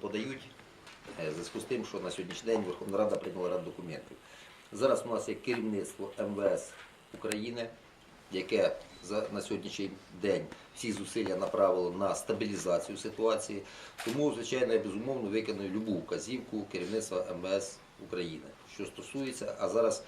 подають е, в зв'язку з тим, що на сьогоднішній день Верховна Рада прийняла ряд документів. Зараз у нас є керівництво МВС України, яке на сьогоднішній день всі зусилля направило на стабілізацію ситуації. Тому, звичайно, я безумовно виконую любу вказівку керівництва МВС України, що стосується, а зараз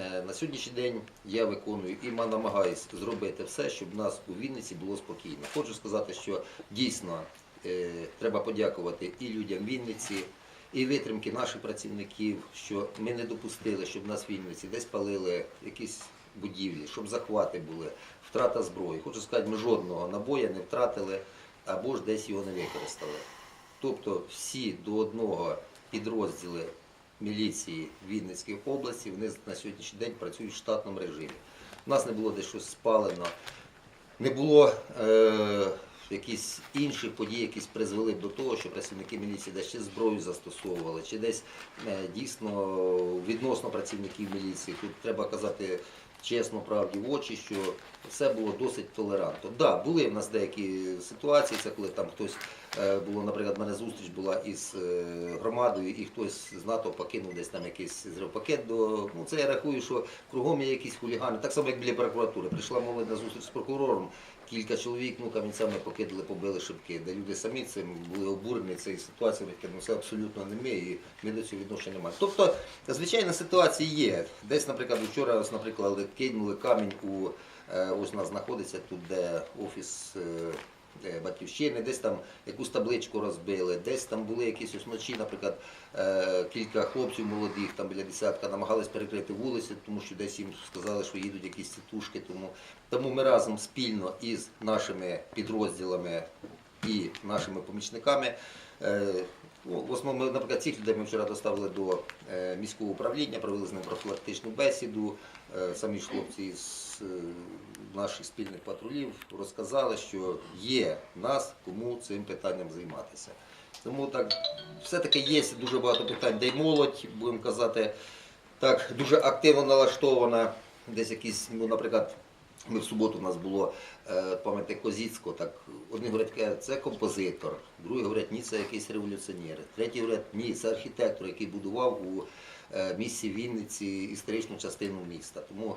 е, на сьогоднішній день я виконую і ма- намагаюсь зробити все, щоб в нас у Вінниці було спокійно. Хочу сказати, що дійсно е, треба подякувати і людям Вінниці, і витримки наших працівників, що ми не допустили, щоб нас в Вінниці десь палили якісь будівлі, щоб захвати були, втрата зброї. Хочу сказати, ми жодного набоя не втратили або ж десь його не використали. Тобто всі до одного підрозділи міліції Вінницької області, вони на сьогоднішній день працюють в штатному режимі. У нас не було десь щось спалено, не було е, якісь інші події, які призвели до того, що працівники міліції десь чи зброю застосовували, чи десь е, дійсно відносно працівників міліції. Тут треба казати чесно, правді в очі, що все було досить толерантно. Да, були в нас деякі ситуації, це коли там хтось е, було, наприклад, в мене зустріч була із е, громадою, і хтось з НАТО покинув десь там якийсь зривпакет до. Ну це я рахую, що кругом є якісь хулігани. Так само, як біля прокуратури. Прийшла молодь на зустріч з прокурором. Кілька чоловік ну камінцями покидали, побили шибки, де люди самі цим були обурені цією ситуацією, ну, це абсолютно не ми, і ми до цього відношення не маємо. Тобто, звичайно, ситуації є. Десь, наприклад, вчора, наприклад, кинули камінь у е, ось у нас знаходиться тут, де офіс. е, е, Батьківщини, десь там якусь табличку розбили, десь там були якісь ось вночі, наприклад, кілька хлопців молодих, там біля десятка, намагались перекрити вулиці, тому що десь їм сказали, що їдуть якісь тітушки. Тому, тому ми разом спільно із нашими підрозділами і нашими помічниками. Ну, В основному, наприклад, цих людей ми вчора доставили до е, міського управління, провели з ним профілактичну бесіду. Е, Самі ж хлопці з е, наших спільних патрулів розказали, що є нас кому цим питанням займатися. Тому так, все-таки є дуже багато питань, де й молодь, будемо казати, так дуже активно налаштована. Десь якісь, ну, наприклад, ми в суботу у нас було е, Козіцько. Козіцького, так одні говорять, «Е, це композитор, другі говорять, ні, це якийсь революціонер, треті говорять, ні, це архітектор, який будував у е, місті Вінниці історичну частину міста. Тому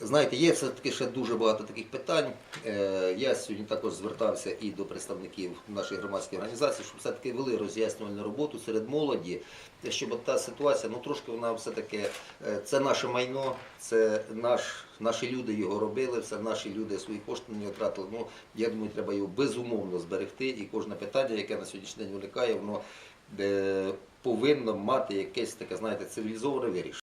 Знаєте, є все-таки ще дуже багато таких питань. Е, Я сьогодні також звертався і до представників нашої громадської організації, щоб все-таки вели роз'яснювальну роботу серед молоді, щоб та ситуація, ну трошки вона все-таки, е, це наше майно, це наш, наші люди його робили, це наші люди свої кошти не втратили. Ну, я думаю, треба його безумовно зберегти, і кожне питання, яке на сьогоднішній день виникає, воно е, повинно мати якесь таке, знаєте, цивілізоване вирішення.